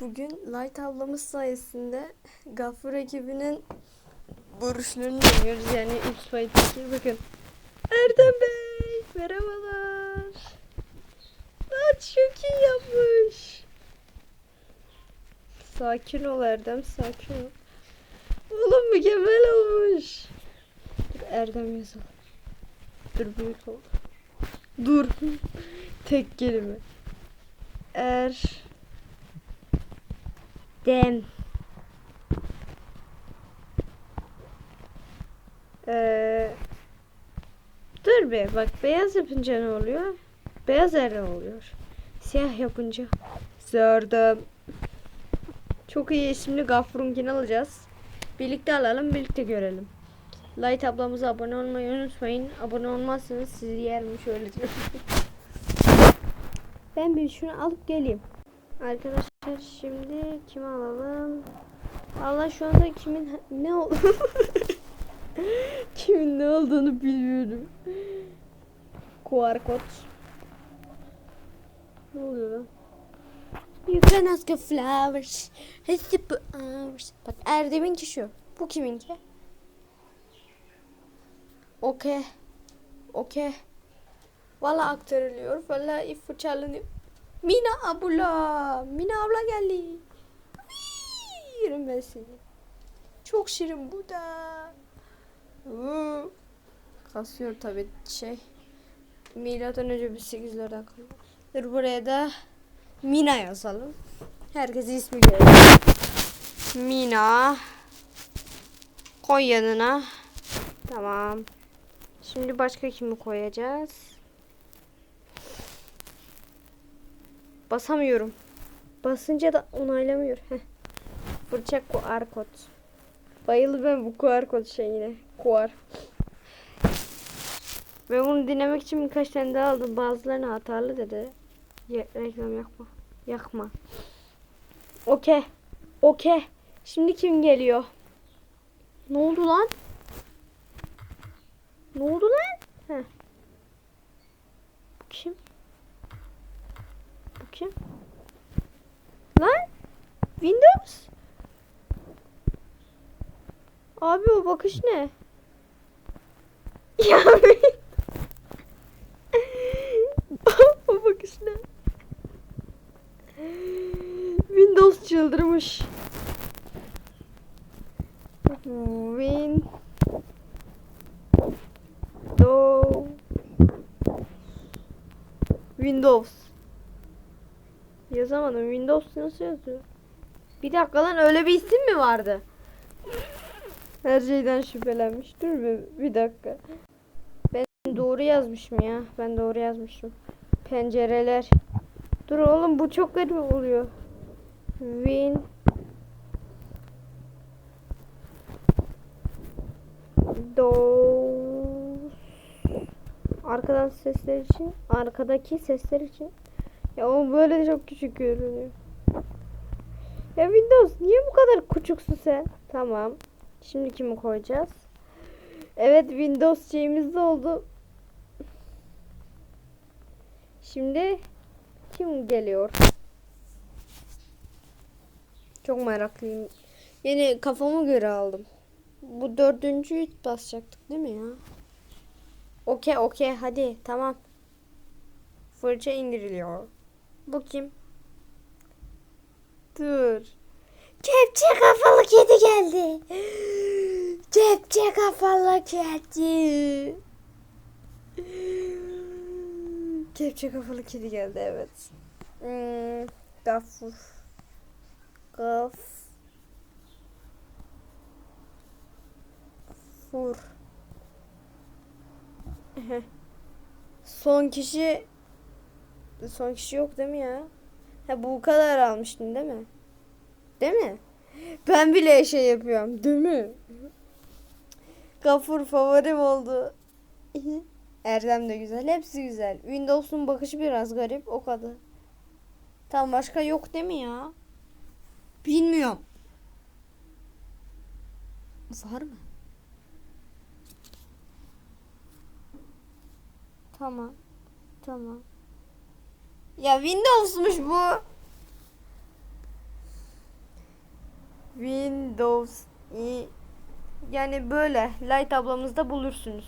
Bugün Light ablamız sayesinde Gaffur ekibinin vuruşlarını deniyoruz. Yani 3 fight 2. Bakın. Erdem Bey. Merhabalar. Aa, çok iyi yapmış. Sakin ol Erdem. Sakin ol. Oğlum mükemmel olmuş. Dur Erdem yazalım. Dur büyük ol. Dur. Tek kelime. Er. Dem. Ee, dur be bak beyaz yapınca ne oluyor? Beyaz Erdem oluyor. Siyah yapınca Zerdem. Çok iyi isimli Gafur'unkini alacağız. Birlikte alalım, birlikte görelim. Light ablamıza abone olmayı unutmayın. Abone olmazsanız sizi yerim şöyle diyor. ben bir şunu alıp geleyim. Arkadaşlar şimdi kimi alalım? Allah şu anda kimin ne oldu? kimin ne olduğunu bilmiyorum. QR kod. Ne oluyor lan? You can ask flowers. Hours. Bak Erdem'inki şu. Bu kiminki? Okey. Okey. Valla aktarılıyor. Valla if fırçalanıyor. Mina abla. Mina abla geldi. Yerim ben seni. Çok şirin bu da. Kasıyor tabi şey. Milattan önce bir 8'lerde akıllı. Dur buraya da Mina yazalım. Herkes ismi görelim. Mina. Koy yanına. Tamam. Şimdi başka kimi koyacağız? Basamıyorum. Basınca da onaylamıyor. Heh. Fırça QR kod. Bayıldım ben bu QR kod şeyine. QR. Ve bunu dinlemek için birkaç tane daha aldım. Bazılarını hatalı dedi. Ya, reklam yakma. Yakma. Okey. Okey. Şimdi kim geliyor? Ne oldu lan? Ne oldu lan? Heh. Kim? Kim? Lan? Windows? Abi o bakış ne? Ya o bakış ne? Windows çıldırmış. Win Do Windows Yazamadım. Windows nasıl yazıyor? Bir dakika lan öyle bir isim mi vardı? Her şeyden şüphelenmiş. Dur bir, bir dakika. Ben doğru yazmışım ya. Ben doğru yazmışım. Pencereler. Dur oğlum bu çok garip oluyor. Win Do Arkadan sesler için, arkadaki sesler için. Ya o böyle çok küçük görünüyor. Ya Windows niye bu kadar küçüksün sen? Tamam. Şimdi kimi koyacağız? Evet Windows şeyimiz de oldu. Şimdi kim geliyor? Çok meraklıyım. Yine kafama göre aldım. Bu dördüncüyü basacaktık değil mi ya? Okey okey hadi tamam. Fırça indiriliyor. Bu kim? Dur. Kepçe kafalı kedi geldi. Kepçe kafalı kedi. Kepçe kafalı kedi geldi evet. Hmm, gafur. Gaf. Fur. Son kişi son kişi yok değil mi ya? Ha bu kadar almıştın değil mi? Değil mi? Ben bile şey yapıyorum. Değil mi? Gafur favorim oldu. Erdem de güzel. Hepsi güzel. Windows'un bakışı biraz garip. O kadar. Tam başka yok değil mi ya? Bilmiyorum. Var mı? Tamam. Tamam. Ya Windows'muş bu. Windows i yani böyle Light ablamızda bulursunuz.